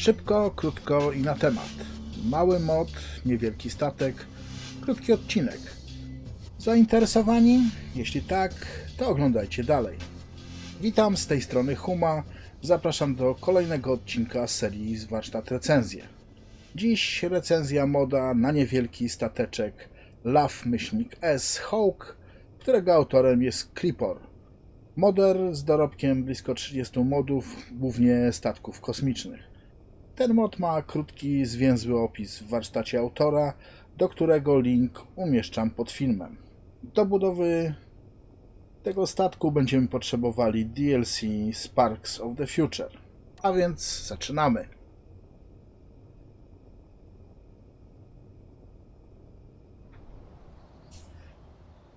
Szybko, krótko i na temat. Mały mod, niewielki statek, krótki odcinek. Zainteresowani? Jeśli tak, to oglądajcie dalej. Witam z tej strony Huma. Zapraszam do kolejnego odcinka serii z warsztat recenzje. Dziś recenzja moda na niewielki stateczek Law myślnik S Hawk, którego autorem jest Creeper. Moder z dorobkiem blisko 30 modów, głównie statków kosmicznych. Ten mod ma krótki, zwięzły opis w warsztacie autora, do którego link umieszczam pod filmem. Do budowy tego statku będziemy potrzebowali DLC Sparks of the Future. A więc zaczynamy.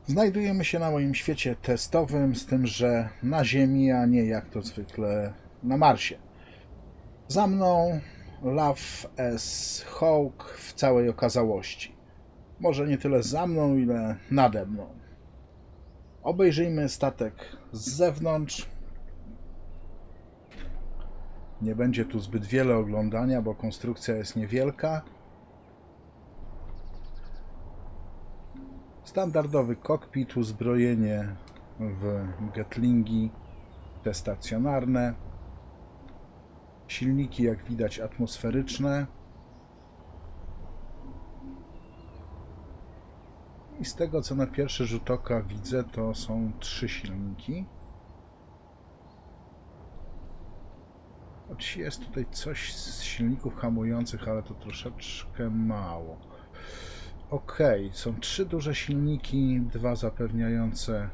Znajdujemy się na moim świecie testowym, z tym, że na Ziemi, a nie jak to zwykle na Marsie. Za mną Love S. Hawk w całej okazałości. Może nie tyle za mną, ile nade mną. Obejrzyjmy statek z zewnątrz. Nie będzie tu zbyt wiele oglądania, bo konstrukcja jest niewielka. Standardowy kokpit, uzbrojenie w Gatlingi, te stacjonarne. Silniki, jak widać, atmosferyczne. I z tego, co na pierwszy rzut oka widzę, to są trzy silniki. Choć jest tutaj coś z silników hamujących, ale to troszeczkę mało. Ok, są trzy duże silniki, dwa zapewniające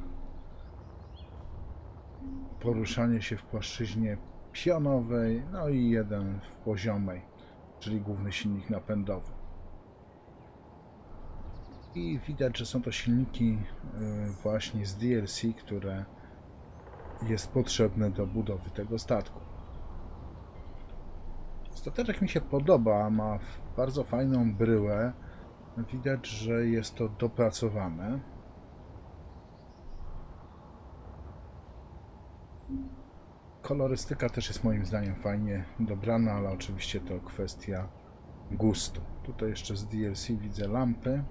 poruszanie się w płaszczyźnie pionowej, no i jeden w poziomej, czyli główny silnik napędowy. I widać, że są to silniki y, właśnie z DLC, które jest potrzebne do budowy tego statku. Stateczek mi się podoba, ma bardzo fajną bryłę. Widać, że jest to dopracowane. Kolorystyka też jest moim zdaniem fajnie dobrana, ale oczywiście to kwestia gustu. Tutaj jeszcze z DLC widzę lampy.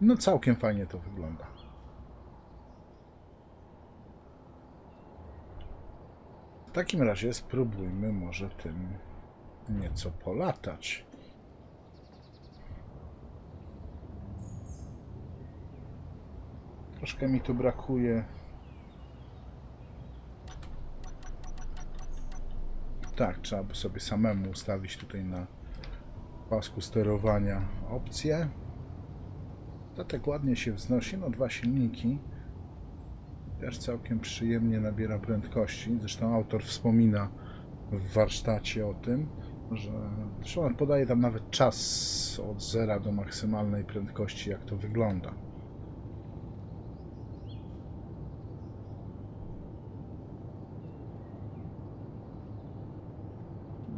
No całkiem fajnie to wygląda. W takim razie spróbujmy może tym nieco polatać. Troszkę mi tu brakuje. Tak, trzeba by sobie samemu ustawić tutaj na pasku sterowania opcje. Statek ładnie się wznosi, no dwa silniki. Też całkiem przyjemnie nabiera prędkości. Zresztą autor wspomina w warsztacie o tym, że zresztą podaje tam nawet czas od zera do maksymalnej prędkości, jak to wygląda.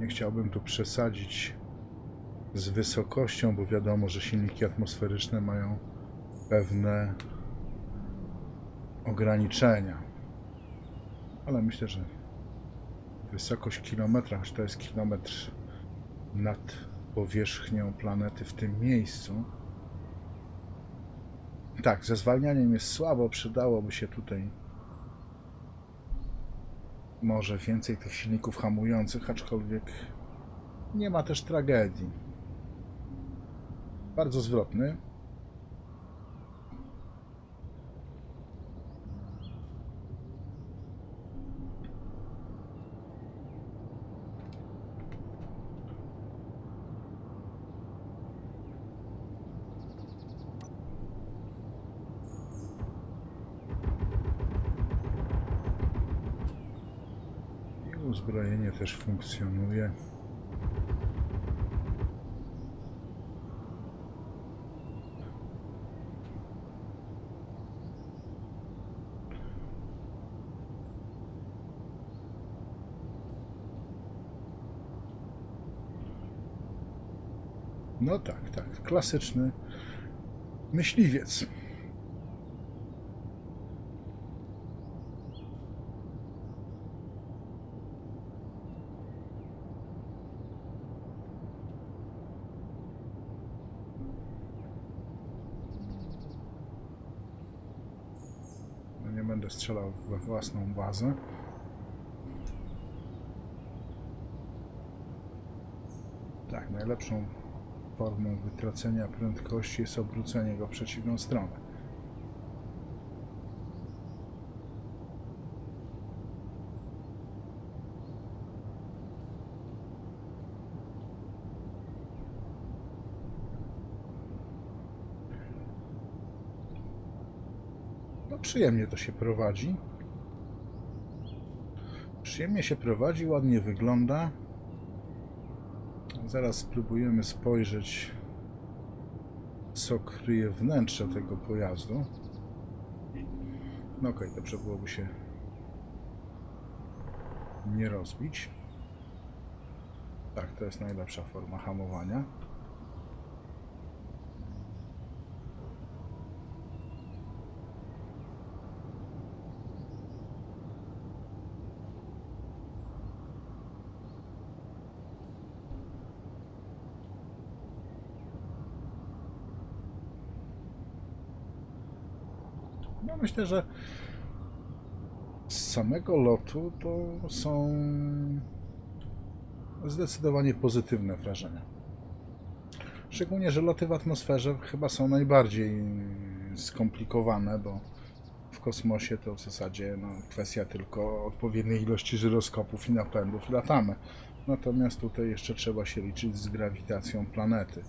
Nie chciałbym tu przesadzić z wysokością, bo wiadomo, że silniki atmosferyczne mają pewne ograniczenia. Ale myślę, że wysokość kilometra, choć to jest kilometr nad powierzchnią planety w tym miejscu. Tak, ze zwalnianiem jest słabo, przydałoby się tutaj może więcej tych silników hamujących, aczkolwiek nie ma też tragedii. Bardzo zwrotny. I uzbrojenie też funkcjonuje. No tak, tak. Klasyczny myśliwiec. Strzelał we własną bazę. Tak, najlepszą formą wytracenia prędkości jest obrócenie go w przeciwną stronę. No przyjemnie to się prowadzi. Przyjemnie się prowadzi, ładnie wygląda. Zaraz spróbujemy spojrzeć, co kryje wnętrze tego pojazdu. No okej, dobrze byłoby się nie rozbić. Tak, to jest najlepsza forma hamowania. No myślę, że z samego lotu to są zdecydowanie pozytywne wrażenia. Szczególnie, że loty w atmosferze chyba są najbardziej skomplikowane, bo w kosmosie to w zasadzie no, kwestia tylko odpowiedniej ilości żyroskopów i napędów latamy. Natomiast tutaj jeszcze trzeba się liczyć z grawitacją planety.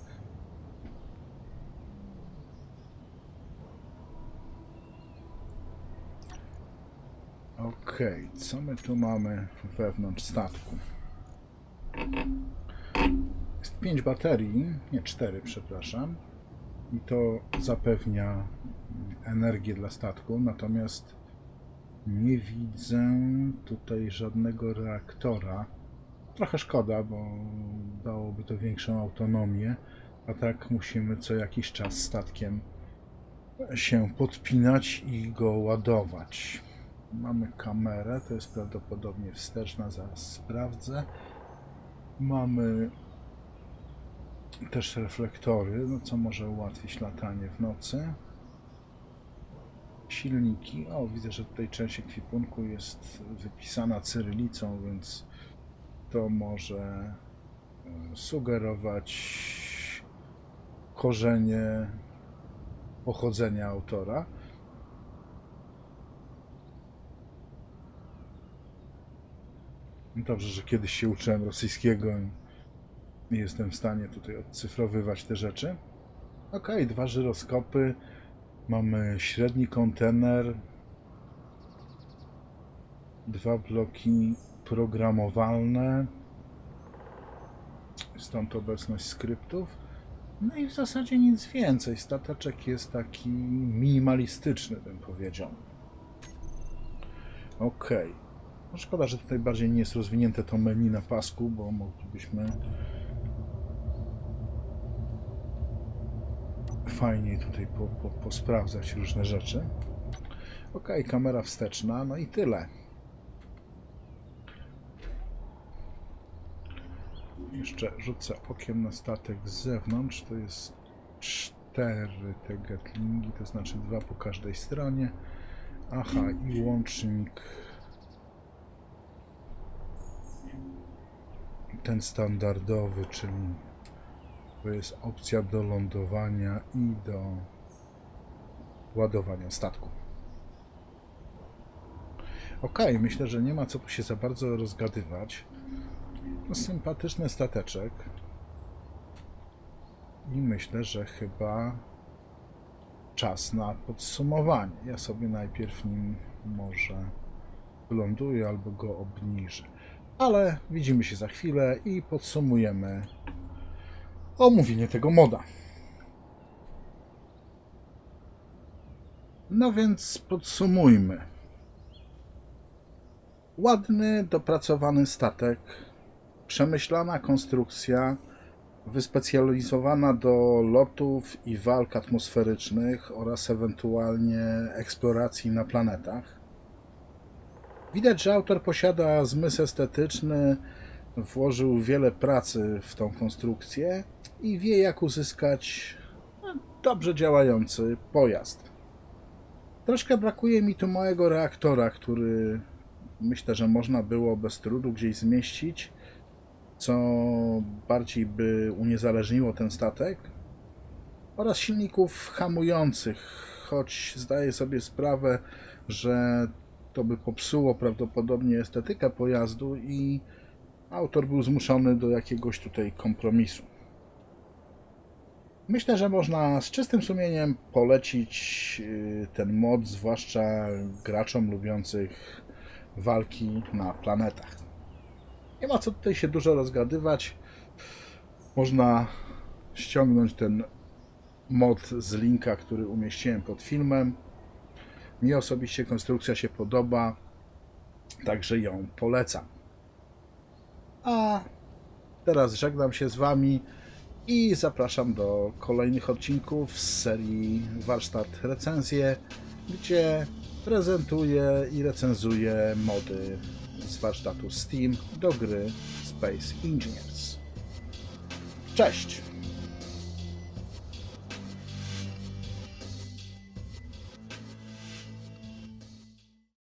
Okej, co my tu mamy wewnątrz statku? Jest 5 baterii, nie 4, przepraszam. I to zapewnia energię dla statku, natomiast nie widzę tutaj żadnego reaktora. Trochę szkoda, bo dałoby to większą autonomię, a tak musimy co jakiś czas statkiem się podpinać i go ładować. Mamy kamerę, to jest prawdopodobnie wsteczna, zaraz sprawdzę. Mamy też reflektory, no co może ułatwić latanie w nocy. Silniki. O, widzę, że tutaj część ekwipunku jest wypisana cyrylicą, więc to może e, sugerować korzenie pochodzenia autora. Dobrze, że kiedyś się uczyłem rosyjskiego i jestem w stanie tutaj odcyfrowywać te rzeczy. Ok, dwa żyroskopy. Mamy średni kontener. Dwa bloki programowalne. Stąd obecność skryptów. No i w zasadzie nic więcej. Stateczek jest taki minimalistyczny, bym powiedział. Okej. Okay. No szkoda, że tutaj bardziej nie jest rozwinięte to menu na pasku, bo moglibyśmy fajniej tutaj po, po, posprawdzać różne rzeczy. Ok, kamera wsteczna, no i tyle. Jeszcze rzucę okiem na statek z zewnątrz. To jest cztery te gatlingi, to znaczy dwa po każdej stronie. Aha, i łącznik ten standardowy, czyli to jest opcja do lądowania i do ładowania statku. Ok, myślę, że nie ma co się za bardzo rozgadywać. No, sympatyczny stateczek. I myślę, że chyba czas na podsumowanie. Ja sobie najpierw nim może wyląduję albo go obniżę. Ale widzimy się za chwilę i podsumujemy omówienie tego moda. No więc podsumujmy. Ładny, dopracowany statek, przemyślana konstrukcja, wyspecjalizowana do lotów i walk atmosferycznych oraz ewentualnie eksploracji na planetach. Widać, że autor posiada zmysł estetyczny, włożył wiele pracy w tą konstrukcję i wie, jak uzyskać no, dobrze działający pojazd. Troszkę brakuje mi tu małego reaktora, który myślę, że można było bez trudu gdzieś zmieścić, co bardziej by uniezależniło ten statek, oraz silników hamujących, choć zdaję sobie sprawę, że to by popsuło prawdopodobnie estetykę pojazdu i autor był zmuszony do jakiegoś tutaj kompromisu. Myślę, że można z czystym sumieniem polecić y, ten mod, zwłaszcza graczom lubiących walki na planetach. Nie ma co tutaj się dużo rozgadywać. Można ściągnąć ten mod z linka, który umieściłem pod filmem. Mi osobiście konstrukcja się podoba, także ją polecam. A teraz żegnam się z Wami i zapraszam do kolejnych odcinków z serii Warsztat Recenzje, gdzie prezentuję i recenzuję mody z warsztatu Steam do gry Space Engineers. Cześć!